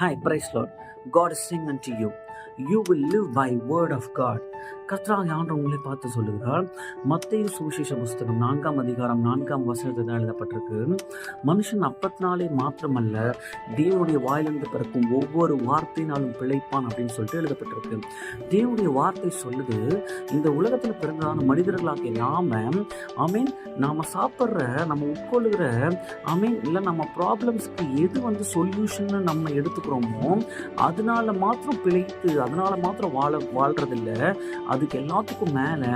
Hi, praise Lord. God is saying unto you, you will live by word of God கத்ராக ஆண்டவர் உங்களை பார்த்து சொல்லுகிறார். மத்திய சுவிசேஷ புஸ்தகம் நான்காம் அதிகாரம் நான்காம் வசனத்தில் தான் எழுதப்பட்டிருக்கு. மனுஷன் அப்பத்தினாலே மாத்திரமல்ல தேவனுடைய வாயிலிருந்து பிறக்கும் ஒவ்வொரு வார்த்தையினாலும் பிழைப்பான் அப்படின்னு சொல்லிட்டு எழுதப்பட்டிருக்கு. தேவனுடைய வார்த்தை சொல்லுது இந்த உலகத்தில் பிறந்ததான மனிதர்களாகிய நாம அமீன் நாம சாப்பிட்ற நம்ம உட்கொள்ளுகிற அமீன் இல்லை நம்ம ப்ராப்ளம்ஸ்க்கு எது வந்து சொல்யூஷன் நம்ம எடுத்துக்கிறோமோ அதனால மாத்திரம் பிழைத்து அதனால மாத்திரம் வாழ வாழ்கிறதில்ல அதுக்கு எல்லாத்துக்கும் மேலே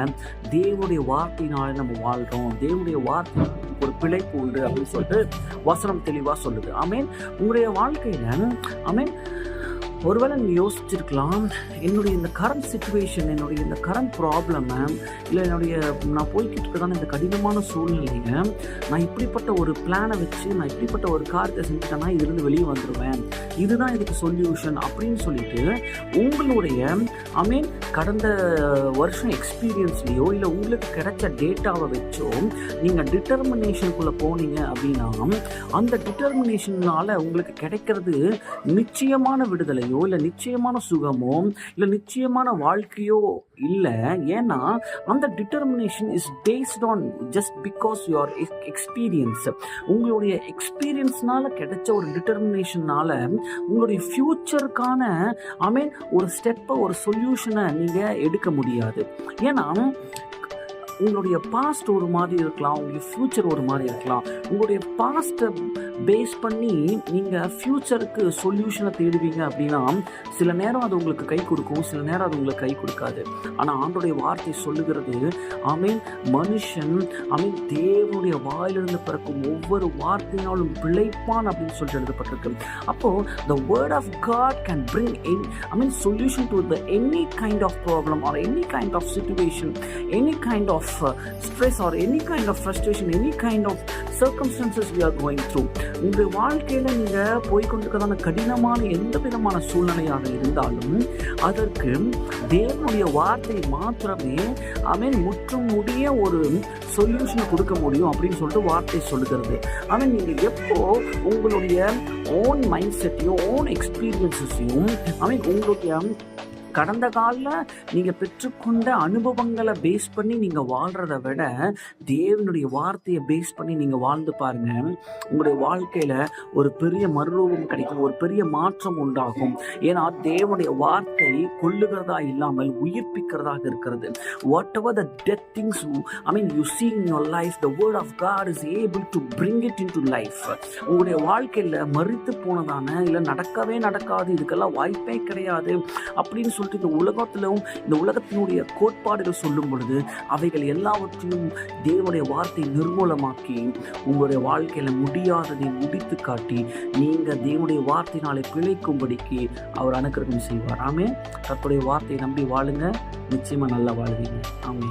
தேவனுடைய வார்த்தையினால நம்ம வாழ்கிறோம் தேவனுடைய வார்த்தை ஒரு பிழைப்பு உண்டு அப்படின்னு சொல்லிட்டு வசனம் தெளிவாக சொல்லுது. ஐ மீன் உங்களுடைய வாழ்க்கையில் மீன் ஒருவேளை நீங்கள் யோசிச்சிருக்கலாம். என்னுடைய இந்த கரண்ட் சுச்சுவேஷன் என்னுடைய இந்த கரண்ட் ப்ராப்ளமை இல்லை என்னுடைய நான் போய்கிட்டு இருக்கதான இந்த கடினமான சூழ்நிலையை நான் இப்படிப்பட்ட ஒரு பிளானை வச்சு நான் இப்படிப்பட்ட ஒரு காரியத்தை செஞ்சுட்டேன்னா இதுலேருந்து வெளியே வந்துடுவேன் இதுதான் இதுக்கு சொல்யூஷன் அப்படின்னு சொல்லிட்டு உங்களுடைய ஐ மீன் கடந்த வருஷம் எக்ஸ்பீரியன்ஸ்லேயோ இல்லை உங்களுக்கு கிடைச்ச டேட்டாவை வச்சோ நீங்கள் டிட்டர்மினேஷனுக்குள்ளே போனீங்க அப்படின்னா அந்த டிட்டர்மினேஷனால் உங்களுக்கு கிடைக்கிறது நிச்சயமான விடுதலை. விடுதலையோ இல்லை நிச்சயமான சுகமோ இல்லை நிச்சயமான வாழ்க்கையோ இல்லை. ஏன்னா அந்த determination is based on just because your experience உங்களுடைய எக்ஸ்பீரியன்ஸ்னால கிடைச்ச ஒரு டிட்டர்மினேஷனால உங்களுடைய ஃப்யூச்சருக்கான ஐ மீன் ஒரு ஸ்டெப்பை ஒரு சொல்யூஷனை நீங்கள் எடுக்க முடியாது. ஏன்னா உங்களுடைய பாஸ்ட் ஒரு மாதிரி இருக்கலாம் உங்களுடைய ஃப்யூச்சர் ஒரு மாதிரி இருக்கலாம். உங்களுடைய பாஸ்ட்டை பேஸ் பண்ணி நீங்கள் ஃப்யூச்சருக்கு சொல்யூஷனை தேடுவீங்க அப்படின்னா சில நேரம் அது உங்களுக்கு கை கொடுக்கும் சில நேரம் அது உங்களுக்கு கை கொடுக்காது. ஆனால் ஆண்டோடைய வார்த்தை சொல்லுகிறது ஐ மீன் மனுஷன் ஐ மீன் தேவனுடைய வாயிலிருந்து பிறக்கும் ஒவ்வொரு வார்த்தையினாலும் பிழைப்பான் அப்படின்னு சொல்லிட்டு எழுதப்பட்டிருக்கு. அப்போது the word of God can bring in I mean solution to the any kind of problem or any kind of situation any kind of stress or any kind of frustration any kind of circumstances we are going through உங்கள் வாழ்க்கையில் நீங்கள் போய்கொண்டிருக்கிறதான கடினமான எந்த விதமான சூழ்நிலையாக இருந்தாலும் அதற்கு தேவனுடைய வார்த்தை மாத்திரமே அவன் முற்றும் முடிய ஒரு சொல்யூஷனை கொடுக்க முடியும் அப்படின்னு சொல்லிட்டு வார்த்தை சொல்லுகிறது. அவன் நீங்கள் எப்போ உங்களுடைய ஓன் மைண்ட் செட்டையும் ஓன் எக்ஸ்பீரியன்ஸஸையும் அவன் உங்களுடைய கடந்த காலில் நீங்கள் பெற்றுக்கொண்ட அனுபவங்களை பேஸ் பண்ணி நீங்கள் வாழ்கிறத விட தேவனுடைய வார்த்தையை பேஸ் பண்ணி நீங்கள் வாழ்ந்து பாருங்க. உங்களுடைய வாழ்க்கையில் ஒரு பெரிய மறுரூபம் கிடைக்கும் ஒரு பெரிய மாற்றம் உண்டாகும். ஏன்னா தேவனுடைய வார்த்தை கொல்லுகிறதா இல்லாமல் உயிர்ப்பிக்கிறதாக இருக்கிறது. Whatever the death things I mean you see in your life the word of God is able to bring it into life உங்களுடைய வாழ்க்கையில் மறித்து போனதான இல்லை நடக்கவே நடக்காது இதுக்கெல்லாம் வாய்ப்பே கிடையாது அப்படின்னு சொல்லிட்டு இந்த உலகத்திலும் இந்த உலகத்தினுடைய கோட்பாடுகள் சொல்லும் பொழுது அவைகள் எல்லாவற்றையும் தேவனுடைய வார்த்தை நிர்மூலமாக்கி உங்களுடைய வாழ்க்கையில் முடியாததை முடித்து காட்டி நீங்கள் தேவனுடைய வார்த்தையினாலே பிழைக்கும்படிக்கு அவர் அனுக்கிரகம் செய்வார். ஆமே தற்போடைய வார்த்தையை நம்பி வாழுங்க. நிச்சயமாக நல்லா வாழ்வீங்க. ஆமே